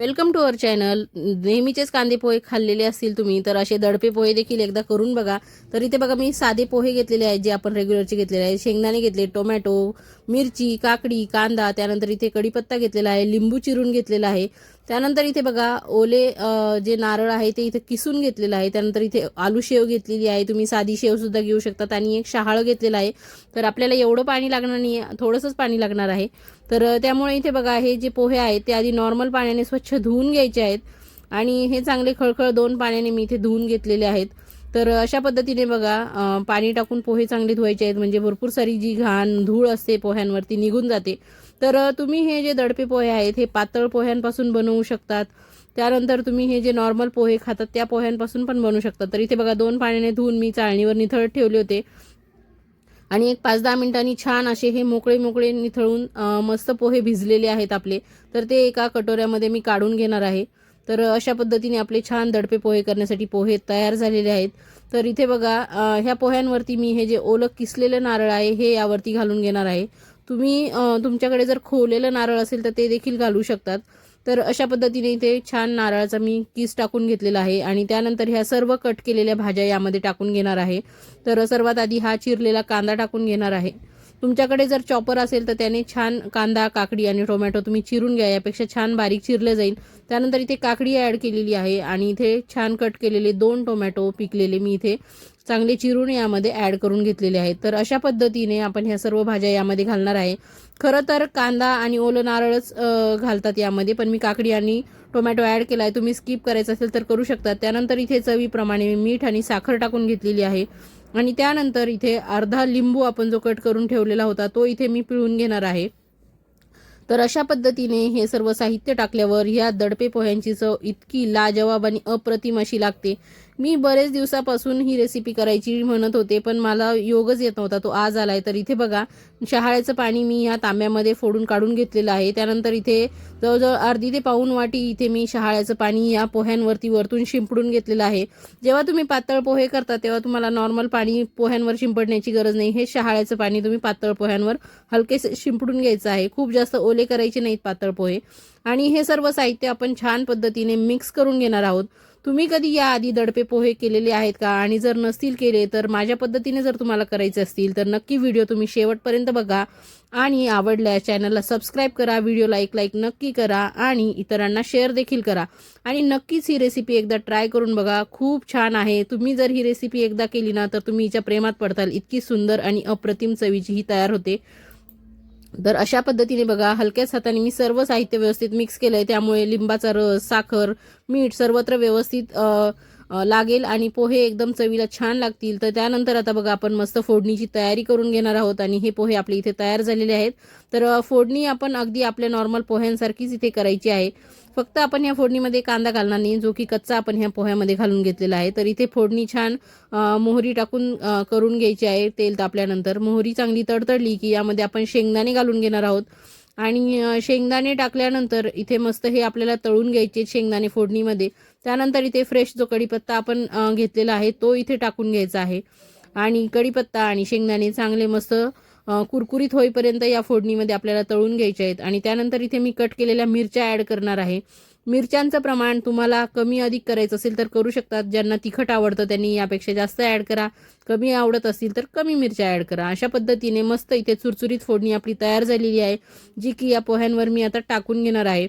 Welcome to our channel. नेहमीचेच कांदे पोहे खाल्लेले असतील तुम्ही तर असे दडपे पोहे देखील एकदा करून बघा. तर इथे बघा मी साधे पोहे घेतलेले आहेत जे आपण रेग्युलरचे घेतलेले आहेत. शेंगदाणे घेतले टोमॅटो मिरची काकडी कांदा त्यानंतर इथे कढीपत्ता घेतलेला आहे लिंबू चिरून घेतलेला आहे. त्यानंतर इथे बघा ओले जे नारळ आहे ते इथे किसून घेतलेलं आहे. त्यानंतर इथे आलू शेव घेतलेली आहे. तुम्ही साधी शेवसुद्धा घेऊ शकतात. आणि एक शहाळं घेतलेलं आहे. तर आपल्याला एवढं पाणी लागणार नाही थोडंसंच पाणी लागणार आहे. तर त्यामुळे इथे बघा हे जे पोहे आहेत ते आधी नॉर्मल पाण्याने स्वच्छ धुवून घ्यायचे आहेत. आणि हे चांगले खळखळ दोन पाण्याने मी इथे धुवून घेतलेले आहेत. तर अशा पद्धतीने बघा पाणी टाकून पोहे चांगले धुवायचे आहेत. म्हणजे भरपूर सारी जी घाण धूळ असते पोह्यांवरती निघून जाते. तर तुम्ही हे जे दडपे पोहे आहेत हे पातळ पोह्यांपासून बनवू शकतात. त्यानंतर तुम्ही हे जे नॉर्मल पोहे खातात त्या पोह्यांपासून पण बनवू शकतात. तर इथे बघा दोन पाण्याने धुवून मी चाळणीवर निथळत ठेवले होते. आणि एक पाच दहा मिनिटांनी छान असे हे मोकळे मोकळे निथळून मस्त पोहे भिजलेले आहेत आपले. तर ते एका कटोऱ्यामध्ये मी काढून घेणार आहे. तर अशा पद्धतीने आपले छान दडपे पोहे करण्यासाठी पोहे तयार झालेले आहेत. तर इथे बघा ह्या पोह्यांवरती मी हे जे ओलं किसलेलं नारळ आहे हे यावरती घालून घेणार आहे. तुम्ही तुमच्याकडे जर खोवलेलं नारळ असेल तर ते देखील घालू शकतात. तर अशा पद्धतीने इथे छान नारळाचा मी किस टाकून घेतलेला आहे आणि त्यानंतर ह्या सर्व कट केलेल्या भाज्या यामध्ये टाकून घेणार आहे. तर सर्वात आधी हा चिरलेला कांदा टाकून घेणार आहे. तुमच्याकडे जर चॉपर असेल तर त्याने छान कांदा काकडी आणि टोमॅटो तुम्ही चिरून घ्या. यापेक्षा छान बारीक चिरले जाईल. त्यानंतर इथे काकडी ॲड केलेली आहे आणि इथे छान कट केलेले दोन टोमॅटो पिकलेले मी इथे चांगले चिरून यामध्ये ॲड करून घेतलेले आहेत. तर अशा पद्धतीने आपण ह्या सर्व भाज्या यामध्ये घालणार आहे. खरं तर कांदा आणि ओलं नारळच घालतात यामध्ये पण मी काकडी आणि टोमॅटो ॲड केला आहे तुम्ही स्किप करायचं असेल तर करू शकता. त्यानंतर इथे चवीप्रमाणे मीठ आणि साखर टाकून घेतलेली आहे. आणि त्यानंतर इथे अर्धा लिंबू आपण जो कट करून ठेवलेला होता तो इथे मी पिळून घेणार आहे. तर अशा पद्धतीने हे सर्व साहित्य टाकल्यावर ह्या दडपे पोह्यांची चव इतकी लाजवाब आणि अप्रतिम अशी लागते. मी बरेच दिवसापासून ही रेसिपी करायची म्हणत होते पण मला योगच येत नव्हता. तो आज आलाय. तर इथे बघा शहाळ्याचं पाणी मी ह्या तांब्यामध्ये फोडून काढून घेतलेलं आहे. त्यानंतर इथे जवळजवळ अर्धी ते पाऊन वाटी इथे मी शहाळ्याचं पाणी या पोह्यांवरती वरतून शिंपडून घेतलेलं आहे. जेव्हा तुम्ही पातळ पोहे करता तेव्हा तुम्हाला नॉर्मल पाणी पोह्यांवर शिंपडण्याची गरज नाही. हे शहाळ्याचं पाणी तुम्ही पातळ पोह्यांवर हलके शिंपडून घ्यायचं आहे. खूप जास्त ओले करायचे नाहीत पातळ पोहे. आणि हे सर्व साहित्य आपण छान पद्धतीने मिक्स करून घेणार आहोत. तुम्ही कधी याआधी दडपे पोहे केलेले आहेत का? आणि जर नसतील केले तर माझ्या पद्धतीने जर तुम्हाला करायचे असतील तर नक्की व्हिडिओ तुम्ही शेवटपर्यंत बघा. आणि आवडल्यास चॅनलला सबस्क्राईब करा व्हिडिओला एक लाईक नक्की करा आणि इतरांना शेअर देखील करा. आणि नक्कीच ही रेसिपी एकदा ट्राय करून बघा. खूप छान आहे. तुम्ही जर ही रेसिपी एकदा केली ना तर तुम्ही हिच्या प्रेमात पडताल. इतकी सुंदर आणि अप्रतिम चवीची ही तयार होते. तर अशा पद्धतीने बघा हलक्याच हाताने मी सर्व साहित्य व्यवस्थित मिक्स केलं आहे त्यामुळे लिंबाचा रस साखर मीठ सर्वत्र व्यवस्थित लागेल आणि पोहे एकदम चवीला छान लागतील. तर त्यानंतर आता बघा आपण मस्त फोडणीची तयारी करून घेणार आहोत आणि हे पोहे आपले इथे तयार झालेले आहेत. तर फोडणी आपण अगदी आपल्या नॉर्मल पोह्यांसारखीच इथे करायची आहे. फक्त आपण ह्या फोडणीमध्ये कांदा घालणार नाही जो की कच्चा आपण ह्या पोह्यामध्ये घालून घेतलेला आहे. तर इथे फोडणी छान मोहरी टाकून करून घ्यायची आहे तेल तापल्यानंतर. मोहरी चांगली तडतडली की यामध्ये आपण शेंगदाणे घालून घेणार आहोत. आणि शेंगदाणे टाकल्यानंतर इथे मस्त हे आपल्याला तळून घ्यायचे शेंगदाणे फोडणीमध्ये. त्यानंतर इथे फ्रेश जो कढीपत्ता आपण घेतलेला आहे तो इथे टाकून घ्यायचा आहे. आणि कढीपत्ता आणि शेंगदाणे चांगले मस्त कुरकुरीत होईपर्यंत या फोडणीमध्ये आपल्याला तळून घ्यायचे आहेत. आणि त्यानंतर इथे मी कट केलेल्या मिरच्या ॲड करणार आहे. मिरच्यांचं प्रमाण तुम्हाला कमी अधिक करायचं असेल तर करू शकतात. ज्यांना तिखट आवडतं त्यांनी यापेक्षा जास्त ॲड करा. कमी आवडत असतील तर कमी मिरच्या ॲड करा. अशा पद्धतीने मस्त इथे चुरचुरीत फोडणी आपली तयार झालेली आहे जी की या पोह्यांवर मी आता टाकून घेणार आहे.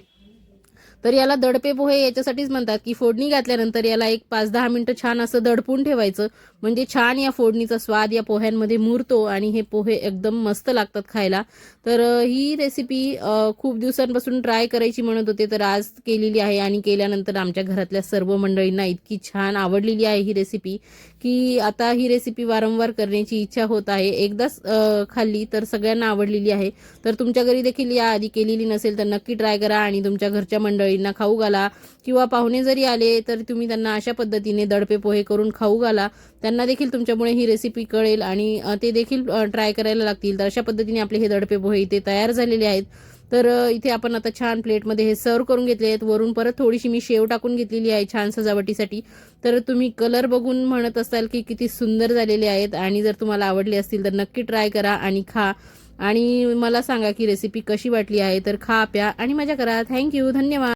तर याला दडपे पोहे याच्यासाठीच म्हणतात की फोडणी घातल्यानंतर याला एक पाच दहा मिनटं छान असं दडपून ठेवायचं. म्हणजे छान या फोडणीचा स्वाद या पोह्यांमध्ये मुरतो आणि हे पोहे एकदम मस्त लागतात खायला. तर ही रेसिपी खूप दिवसांपासून ट्राय करायची म्हणत होते तर आज केलेली आहे आणि केल्यानंतर आमच्या घरातल्या सर्व मंडळींना इतकी छान आवडलेली आहे ही रेसिपी की आता ही रेसिपी वारंवार करण्याची इच्छा होत आहे. एकदाच खाल्ली तर सगळ्यांना आवडलेली आहे. तर तुमच्या घरी देखील याआधी केलेली नसेल तर नक्की ट्राय करा आणि तुमच्या घरच्या मंडळी मंडळींना खाऊ घाला. किंवा पाहुणे जरी आले तर तुम्ही त्यांना अशा पद्धतीने दडपे पोहे करून खाऊ घाला. त्यांना देखील तुमच्यामुळे ही रेसिपी कळेल आणि ते देखील ट्राय करायला लागतील. तर अशा पद्धतीने आपले हे दडपे पोहे इथे तयार झालेले आहेत. तर इथे आपण आता छान प्लेटमध्ये हे सर्व करून घेतले आहेत. वरून परत थोडीशी मी शेव टाकून घेतलेली आहे छान सजावटीसाठी. तर तुम्ही कलर बघून म्हणत असाल की किती सुंदर झालेले आहेत आणि जर तुम्हाला आवडले असतील तर नक्की ट्राय करा आणि खा. आणि मला सांगा की रेसिपी कशी वाटली आहे तर खा प्या आणि मजा करा. थँक्यू धन्यवाद.